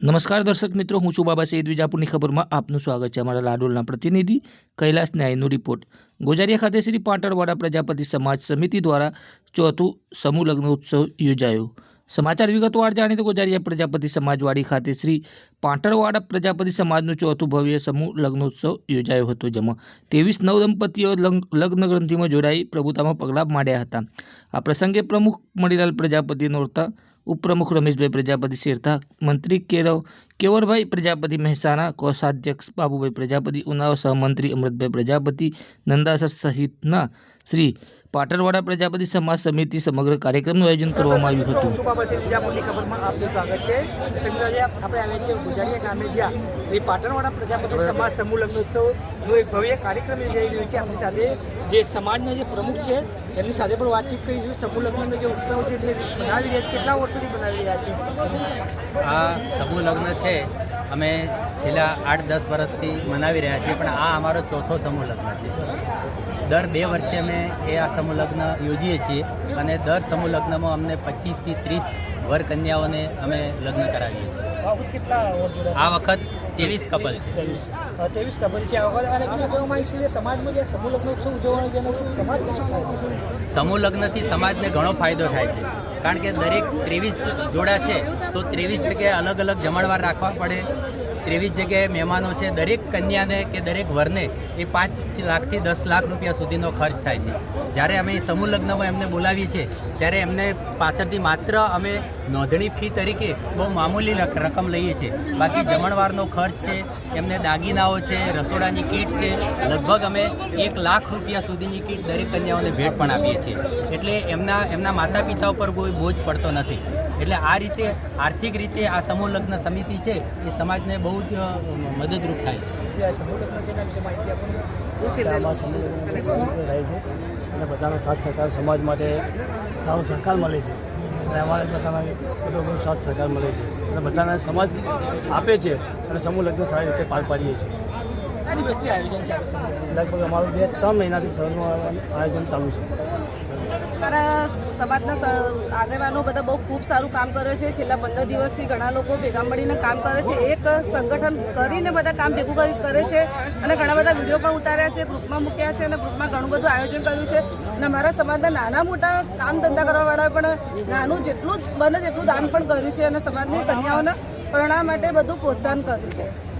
નમસ્કાર દર્શક મિત્રો, હું છું બાબા સૈદ વિજાપુરની ખબરમાં. આપનું સ્વાગત છે અમારા લાડોલના પ્રતિનિધિ કૈલાસ ન્યાયનો રિપોર્ટ. ગોજારિયા ખાતે શ્રી પાટણવાડા પ્રજાપતિ સમાજ સમિતિ દ્વારા ચોથું સમૂહ લગ્નોત્સવ યોજાયો. સમાચાર વિગતવાર જાણીએ તો ગોજારિયા પ્રજાપતિ સમાજવાડી ખાતે શ્રી પાટણવાડા પ્રજાપતિ સમાજનું ચોથું ભવ્ય સમૂહ લગ્નોત્સવ યોજાયો હતો, જેમાં ત્રેવીસ નવ દંપતીઓ લગ્ન ગ્રંથિમાં જોડાઈ પ્રભુતામાં પગલાં માંડ્યા હતા. આ પ્રસંગે પ્રમુખ મણિલાલ પ્રજાપતિ નોરતા ઉપપ્રમુખ રમેશભાઈ પ્રજાપતિ શેરતા મંત્રી કેરવ કેવરભાઈ પ્રજાપતિ મહેસાણા કોષાધ્યક્ષ બાબુભાઈ પ્રજાપતિ ઉનાવ સહમંત્રી અમૃતભાઈ પ્રજાપતિ નંદાસર સહિતના શ્રી પાટણવાડા પ્રજાપતિ સમાજ સમિતિ સમગ્ર કાર્યક્રમનું આયોજન કરવામાં આવ્યું હતું. છું બાબા શ્રી ખબરમાં આપનું સ્વાગત છે. આપણે આવ્યા છીએ ગુજારિયા ગામે જ્યાં શ્રી પાટણવાડા પ્રજાપતિ સમાજ સમૂહ લગ્નોત્સવનો એક ભવ્ય કાર્યક્રમ યોજાઈ રહ્યો છે. આપણી સાથે જે સમાજના જે પ્રમુખ છે એમની સાથે પણ વાતચીત કરીશું. સમૂહ લગ્નનો જે ઉત્સવ જે છે બનાવી રહ્યા છે કેટલા વર્ષોથી બનાવી રહ્યા છે? આ સમૂહ લગ્ન છે અમે છેલ્લા આઠ દસ વર્ષથી મનાવી રહ્યા છીએ પણ આ અમારો ચોથો સમૂહ લગ્ન છે. દર બે વર્ષે અમે એ આ સમૂહ લગ્ન યોજીએ છીએ અને દર સમૂહ લગ્નમાં અમને પચીસથી ત્રીસ વર કન્યાઓને અમે લગ્ન કરાવીએ છીએ. આ વખત ત્રેવીસ કપલ છે. ત્રેવીસ. છે છે સમાજમાં જે લગ્ન ઉત્સવ ઉજવવાનો છે છે સમૂહ લગ્નથી સમાજને ઘણો ફાયદો થાય છે. કારણ કે દરેક ત્રેવીસ જોડા છે તો ત્રેવીસ જગ્યાએ અલગ અલગ જમણવાર રાખવા પડે. ત્રેવીસ જગ્યાએ મહેમાનો છે. દરેક કન્યાને કે દરેક વરને એ પાંચ લાખથી દસ લાખ રૂપિયા સુધીનો ખર્ચ થાય છે. જ્યારે અમે સમૂહ લગ્નમાં એમને બોલાવીએ છીએ, ત્યારે એમને પાછળથી માત્ર અમે નોંધણી ફી તરીકે બહુ મામૂલી રકમ લઈએ છીએ. બાકી જમણવારનો ખર્ચ છે, એમને દાગીનાઓ છે, રસોડાની કીટ છે. લગભગ અમે એક લાખ રૂપિયા સુધીની કીટ દરેક કન્યાઓને ભેટ પણ આપીએ છીએ. એટલે એમના એમના માતા પિતા ઉપર કોઈ બોજ પડતો નથી. એટલે આ રીતે આર્થિક રીતે આ સમૂહ લગ્ન સમિતિ છે, એ સમાજને બહુ જ મદદરૂપ થાય છે. થાય છે. અને બધાનો સાથ સહકાર સમાજ માટે સારો સહકાર મળે છે. અને અમારે બધાના બધો બધો સાથ સહકાર મળે છે. અને બધાને સમાજ આપે છે અને સમૂહ લગ્ન સારી રીતે પાર પાડીએ છીએ કેટલા દિવસથી આયોજન ચાલુ છે? સમૂહ લગ્નનું? લગભગ અમારું બે ત્રણ મહિનાથી સહનું આયોજન ચાલુ છે. મારા સમાજના આગેવાનો બધા બહુ ખૂબ સારું કામ કરે છે. છેલ્લા પંદર દિવસથી ઘણા લોકો ભેગા મળીને કામ કરે છે. એક સંગઠન કરીને બધા કામ ભેગું કરે છે અને ઘણા બધા વીડિયો પણ ઉતાર્યા છે, ગ્રુપમાં મૂક્યા છે અને ગ્રુપમાં ઘણું બધું આયોજન કર્યું છે. અને મારા સમાજના નાના મોટા કામ ધંધા કરવાવાળા પણ નાનું જેટલું જ બને તેટલું દાન પણ કર્યું છે અને સમાજની કન્યાઓના પરણા માટે બધું પ્રોત્સાહન કર્યું છે.